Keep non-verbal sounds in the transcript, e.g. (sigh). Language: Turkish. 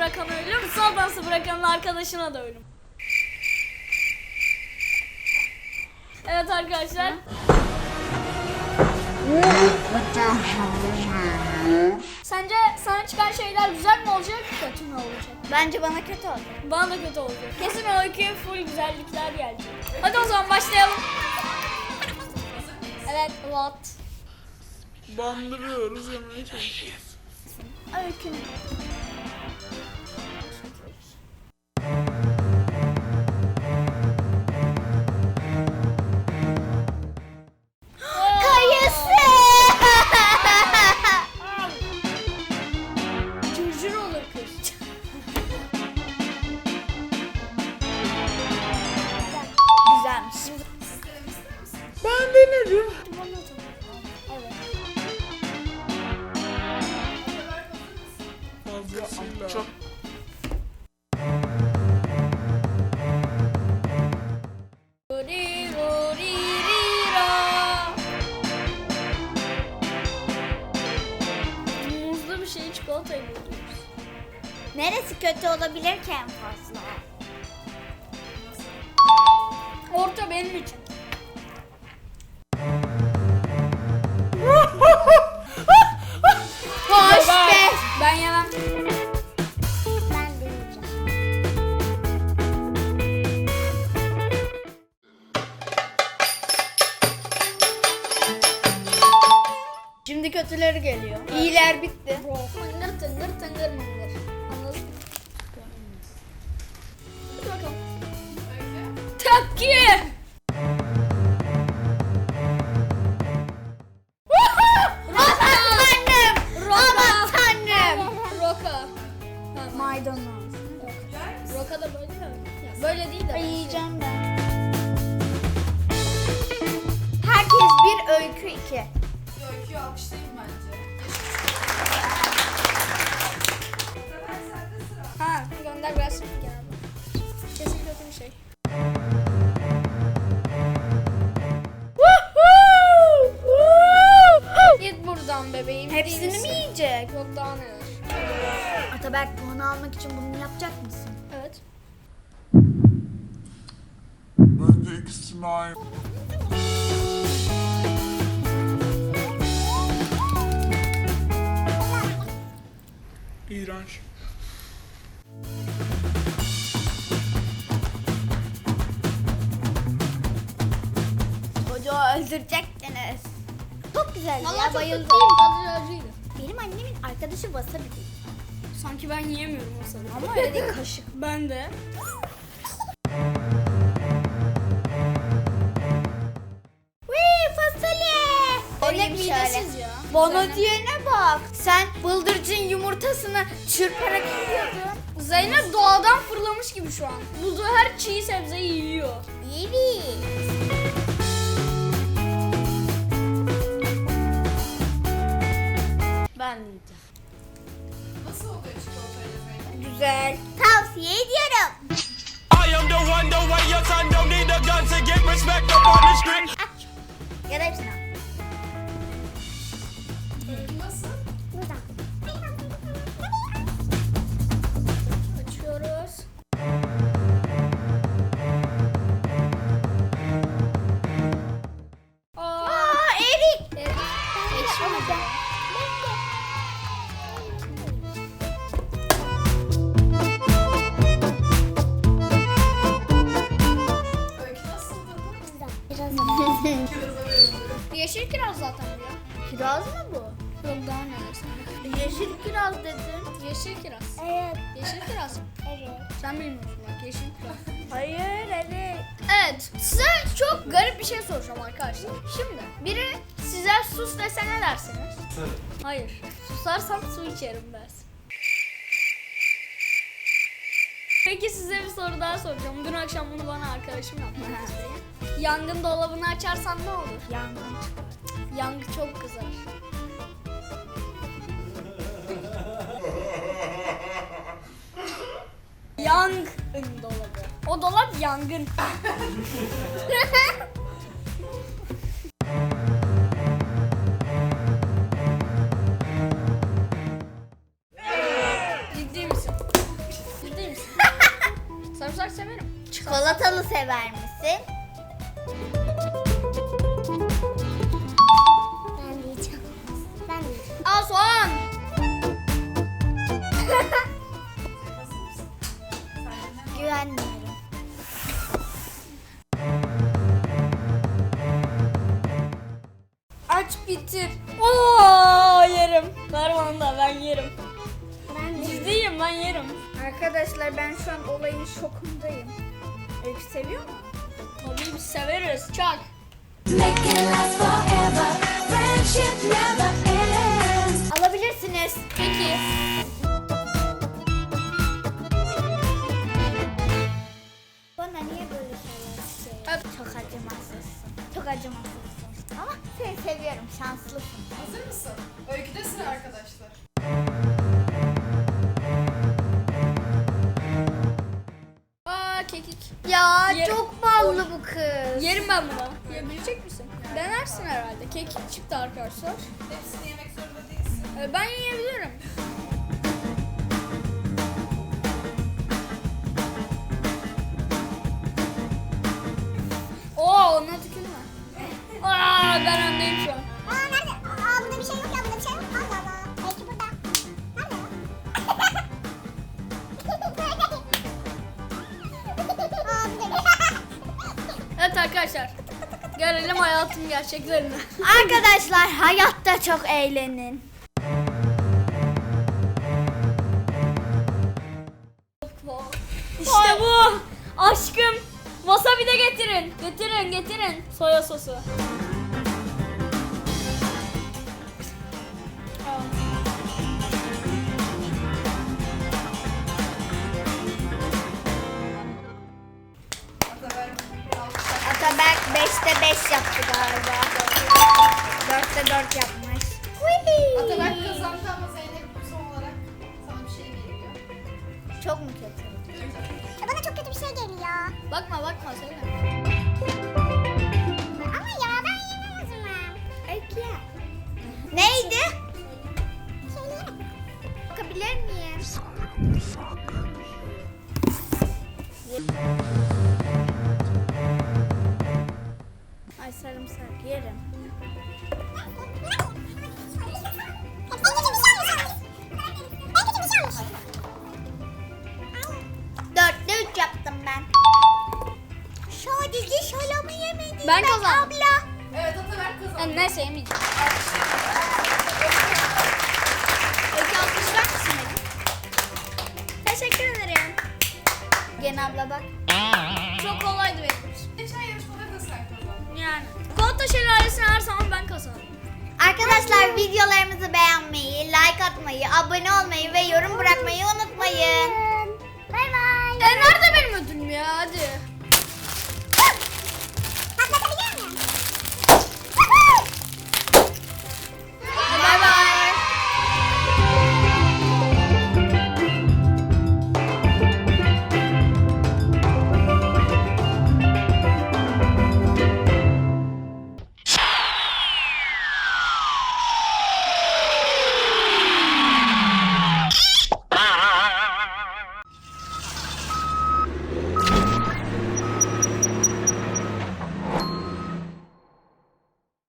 Kutsal dansı bırakan ölüm. Kutsal dansı bırakanın arkadaşına da ölüm. Evet arkadaşlar. Sence sana çıkan şeyler güzel mi olacak, kötü mü olacak? Bence bana kötü oldu. Bana da kötü olacak. Kesin öyküye full güzellikler gelecek. Hadi o zaman başlayalım. (laughs) Evet, what? Bandırıyoruz yemeye çalışıyoruz. Öykünün. Çok. Muzlu bir şey çikolatayı buluyoruz. Neresi kötü olabilir ki en fazla? Orta benim için. (laughs) Hoş be. Ben yemem. Şimdi kötüleri geliyor. İyiler bitti. Tıngır tıngır tıngır mıngır. Anladın mı? Hadi bakalım. Tepki! Ataberk puanı almak için bunu yapacak mısın? Evet. bence ikisini aynı. İğrenç. Çocuğu öldürecektiniz. Çok güzel Vallahi ya bayıldım. Benim annemin arkadaşı wasabi değil. Sanki ben yiyemiyorum o sanırım. Ama öyle değil kaşık. Ben de. Wii fasulye. Vereyim şöyle. midesiz ya. Bana diyene bak. Sen bıldırcın yumurtasını çırparak yiyordun. Zeynep doğadan fırlamış gibi şu an. Bulduğu her çiğ sebzeyi yiyor. Evet. Wikipedia. Kiraz mı bu? Yok daha neler sana. Yeşil kiraz dedin. Yeşil kiraz. Evet. Yeşil kiraz. Evet. Sen bilmiyorsun bak yeşil kiraz. (laughs) Hayır evet. Evet, size çok garip bir şey soracağım arkadaşlar. Şimdi biri size sus dese ne dersiniz? Hayır. Susarsam su içerim dersin. Peki size bir soru daha soracağım. Dün akşam bunu bana arkadaşım yaptı. (laughs) Yangın dolabını açarsan ne olur? Yangın çıkar. Yangı çok kızar. yangın dolabı. O dolap yangın. (laughs) Ciddi misin? Ciddi misin? (laughs) Sarımsak severim. Çikolatalı sever misin? Güvenmiyorum. Aç bitir. Oo yerim. Ver bana da ben yerim. Ben de. Ciddiyim ben yerim. Arkadaşlar ben şu an olayın şokundayım. Öykü seviyor mu? Tabii biz severiz. Çak. Make it last forever. Friendship never ends. Alabilirsiniz. Peki. Söylüyorsun? Çok acımasızsın. Çok acımasızsın. Ama seni seviyorum. Şanslısın. Hazır mısın? Öyküde sıra arkadaşlar. Aa kekik. Ya Ye- çok ballı bu kız. Yerim ben bunu. Yiyebilecek misin? Denersin herhalde. Kekik çıktı arkadaşlar. Hepsini yemek zorunda değilsin. Ee, Ben yiyebilirim. Hayatın gerçeklerini. (laughs) Arkadaşlar hayatta çok eğlenin. İşte bu. Aşkım. Wasabi de getirin. Getirin getirin. Soya sosu. Ataberk 5'te 5 yaptı galiba. 4'te 4 yapmış. Ataberk kazandı ama Zeynep son olarak sana bir şey geliyor. Çok mu kötü? Bana çok kötü bir şey geliyor. Bakma bakma söyle. Ben kazandım. Abla. Evet Ataberk kazandı. Yani neyse yemeyeceğim. Peki alkışlar mısın? Teşekkür ederim. Gene abla bak. Çok kolaydı benim için. Geçen yarışmaları da sen kazandın. Yani. Kolta şelalesini her zaman ben kazandım. Arkadaşlar videolarımızı beğenmeyi, like atmayı, abone olmayı ve yorum bırakmayı unutmayın. Bay bay. E nerede